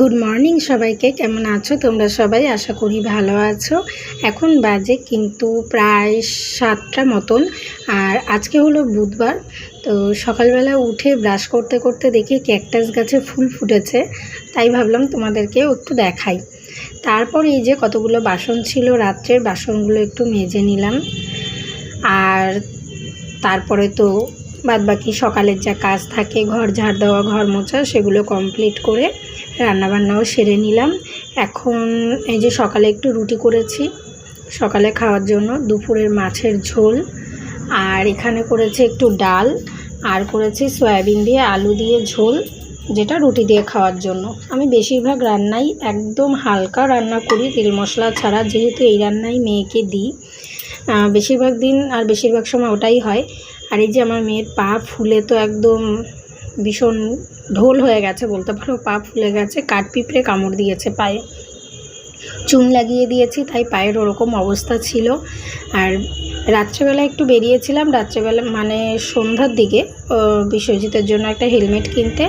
Good morning সবাইকে, কেমন আছো? তোমরা সবাই আশা করি ভালো আছো। এখন বাজে কিন্তু প্রায় সাতটা মতন, আর আজকে হলো বুধবার। তো সকালবেলা উঠে ব্রাশ করতে করতে দেখি ক্যাকটাস গাছে ফুল ফুটেছে, তাই ভাবলাম তোমাদেরকে একটু দেখাই। তারপর এই যে কতগুলো বাসন ছিল, রাত্রের বাসনগুলো একটু মেজে নিলাম। আর তারপরে তো বাদবাকি সকালের যা কাজ থাকে, ঘর ঝাড় দেওয়া, ঘর মোছা, সেগুলো কমপ্লিট করে রান্নাবান্নাও সেরে নিলাম। এখন এই যে সকালে একটু রুটি করেছি, সকালে খাওয়ার জন্য দুপুরের মাছের ঝোল, আর এখানে করেছে একটু ডাল, আর করেছি সয়াবিন দিয়ে আলু দিয়ে ঝোল, যেটা রুটি দিয়ে খাওয়ার জন্য। আমি বেশিরভাগ রান্নাই একদম হালকা রান্না করি, তেল মশলা ছাড়া, যেহেতু এই রান্নাই মেয়েকে দিই। বেশিরভাগ দিন আর বেশিরভাগ সময় ওটাই হয়। আর এই যে আমার মেয়ের পা ফুলে তো একদম ভীষণ ঢোল হয়ে গেছে বলতে পারো, পা ফুলে গেছে কাঠ পিঁপড়ে কামড় দিয়েছে পায়ে। চুন লাগিয়ে দিয়েছি, তাই পায়ের ওরকম অবস্থা ছিল। আর রাত্রেবেলা একটু বেরিয়েছিলাম, রাত্রেবেলা মানে সন্ধ্যার দিকে বিশ্বজিতের জন্য একটা হেলমেট কিনতে।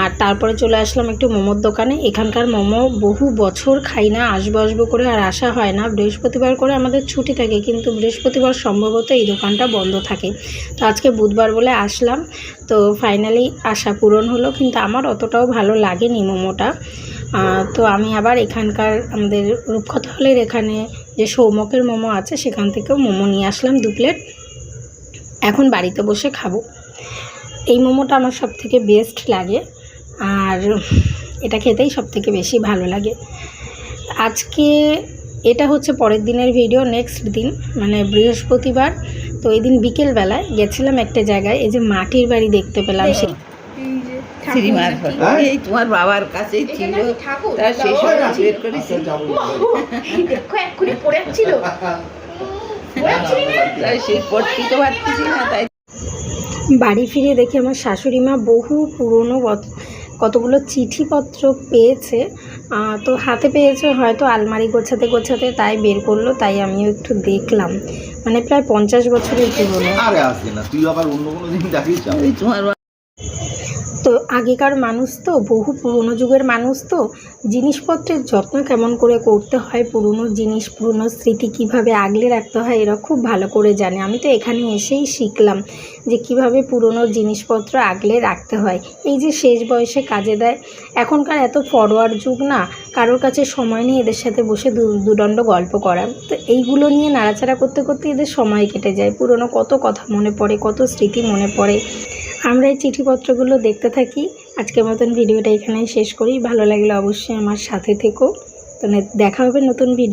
আর তারপরে চলে আসলাম একটু মোমোর দোকানে। এখানকার মোমো বহু বছর খাই না আসব আসব করে আর আসা হয় না। বৃহস্পতিবার করে আমাদের ছুটি থাকে, কিন্তু বৃহস্পতিবার সম্ভবত এই দোকানটা বন্ধ থাকে। তো আজকে বুধবার বলে আসলাম। তো ফাইনালি আশা পূরণ হলো, কিন্তু আমার অতটাও ভালো লাগেনি মোমোটা। তো আমি আবার এখানকার আমাদের রূপকথা হলের এখানে যে সৌমকের মোমো আছে সেখান থেকেও মোমো নিয়ে আসলাম দু প্লেট। এখন বাড়িতে বসে খাব। এই মোমোটা আমার সব থেকে বেস্ট লাগে আর এটা খেতেই সব থেকে বেশি ভালো লাগে। আজকে এটা হচ্ছে পরের দিনের ভিডিও নেক্সট দিন মানে বৃহস্পতিবার। তো এই দিন বিকেলবেলায় গেছিলাম একটা জায়গায় এই যে মাটির বাড়ি দেখতে পেলাম সে শ্রীমার? এই তোমার বাবার কাছেই ছিল। সেই সব বের করেছি ছিল তাই সেই পড়তে পারতেছি না তাই বাড়ি ফিরে দেখি আমার শাশুড়ি মা বহু পুরনো কত- কতগুলো চিঠিপত্র পেয়েছে। তো হাতে পেয়েছে হয়তো আলমারি গোছাতে গোছাতে তাই বের করল তাই আমিও একটু দেখলাম। মানে প্রায় পঞ্চাশ বছরের পুরনো। আরে আসবে না তুই আবার অন্য কোনো দিন যাবি যাও ওই তোমার বা- তো আগেকার মানুষ তো, বহু পুরনো যুগের মানুষ তো, জিনিসপত্রের যত্ন কেমন করে করতে হয়, পুরনো জিনিস, পুরনো স্মৃতি কীভাবে আগলে রাখতে হয়, এরা খুব ভালো করে জানে। আমি তো এখানে এসেই শিখলাম যে কীভাবে পুরনো জিনিসপত্র আগলে রাখতে হয়। এই যে শেষ বয়সে কাজে দেয়, এখনকার এত ফরওয়ার্ড যুগ না, কারোর কাছে সময় নেই এদের সাথে বসে দুদণ্ড গল্প করা তো এইগুলো নিয়ে নাড়াচাড়া করতে করতে এদের সময় কেটে যায়। পুরনো কত কথা মনে পড়ে, কত স্মৃতি মনে পড়ে। আমরা এই চিঠিপত্রগুলো দেখতে থাকি। আজকের মতন ভিডিওটা এখানেই শেষ করি। ভালো লাগলে অবশ্যই আমার সাথে থেকো। তো দেখা হবে নতুন ভিডিও